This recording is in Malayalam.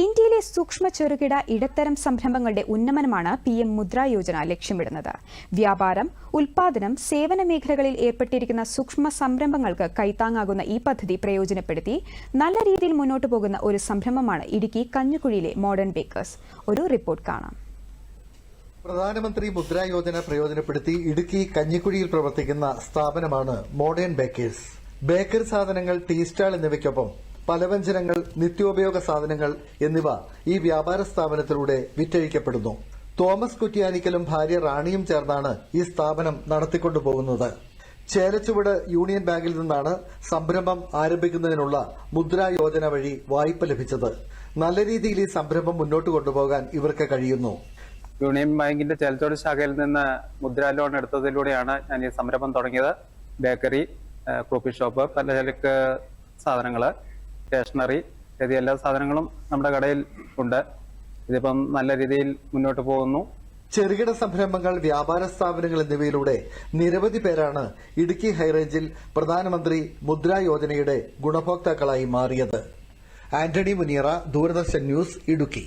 ഇന്ത്യയിലെ സൂക്ഷ്മ ചെറുകിട ഇടത്തരം സംരംഭങ്ങളുടെ ഉന്നമനമാണ് പി എം മുദ്ര യോജന ലക്ഷ്യമിടുന്നത്. വ്യാപാരം ഉൽപാദനം സേവന മേഖലകളിൽ ഏർപ്പെട്ടിരിക്കുന്ന സൂക്ഷ്മ സംരംഭങ്ങൾക്ക് കൈത്താങ്ങാകുന്ന ഈ പദ്ധതി പ്രയോജനപ്പെടുത്തി നല്ല രീതിയിൽ മുന്നോട്ടു പോകുന്ന ഒരു സംരംഭമാണ് ഇടുക്കി കഞ്ഞുകുഴിയിലെ മോഡേൺ ബേക്കേഴ്സ് ഒരു റിപ്പോർട്ട് കാണാം. പ്രധാനമന്ത്രി മുദ്രാ യോജന പ്രയോജനപ്പെടുത്തി ഇടുക്കി കഞ്ഞിക്കുഴിയിൽ പ്രവർത്തിക്കുന്ന സ്ഥാപനമാണ് മോഡേൺ ബേക്കേഴ്സ് ബേക്കറി സാധനങ്ങൾ ടീ സ്റ്റാൾ എന്നിവയ്ക്കൊപ്പം പലവ്യഞ്ജനങ്ങൾ നിത്യോപയോഗ സാധനങ്ങൾ എന്നിവ ഈ വ്യാപാര സ്ഥാപനത്തിലൂടെ വിറ്റഴിക്കപ്പെടുന്നു. തോമസ് കുറ്റ്യാനിക്കലും ഭാര്യ റാണിയും ചേർന്നാണ് ഈ സ്ഥാപനം നടത്തിക്കൊണ്ടുപോകുന്നത്. ചേലച്ചുവട് യൂണിയൻ ബാങ്കിൽ നിന്നാണ് സംരംഭം ആരംഭിക്കുന്നതിനുള്ള മുദ്രാ യോജന വഴി വായ്പ ലഭിച്ചത്. നല്ല രീതിയിൽ ഈ സംരംഭം മുന്നോട്ട് കൊണ്ടുപോകാൻ ഇവർക്ക് കഴിയുന്നു. യൂണിയൻ ബാങ്കിന്റെ ചേലച്ചോട് ശാഖയിൽ നിന്ന് മുദ്രാ ലോൺ എടുത്തതിലൂടെയാണ് ഞാൻ ഈ സംരംഭം തുടങ്ങിയത്. ബേക്കറി കോഫി ഷോപ്പ് പലചരക്ക് സാധനങ്ങൾ. സ്റ്റേഷനറി ഇത്യാദി എല്ലാ സാധനങ്ങളും നമ്മുടെ കടയിൽ ഉണ്ട്. ഇതിപ്പം നല്ല രീതിയിൽ മുന്നോട്ട് പോകുന്നു. ചെറുകിട സംരംഭങ്ങൾ വ്യാപാര സ്ഥാപനങ്ങൾ എന്നിവയിലൂടെ നിരവധി പേരാണ് ഇടുക്കി ഹൈറേഞ്ചിൽ പ്രധാനമന്ത്രി മുദ്രാ യോജനയുടെ ഗുണഭോക്താക്കളായി മാറിയത്. ആന്റണി മുനിയറ ദൂരദർശൻ ന്യൂസ് ഇടുക്കി.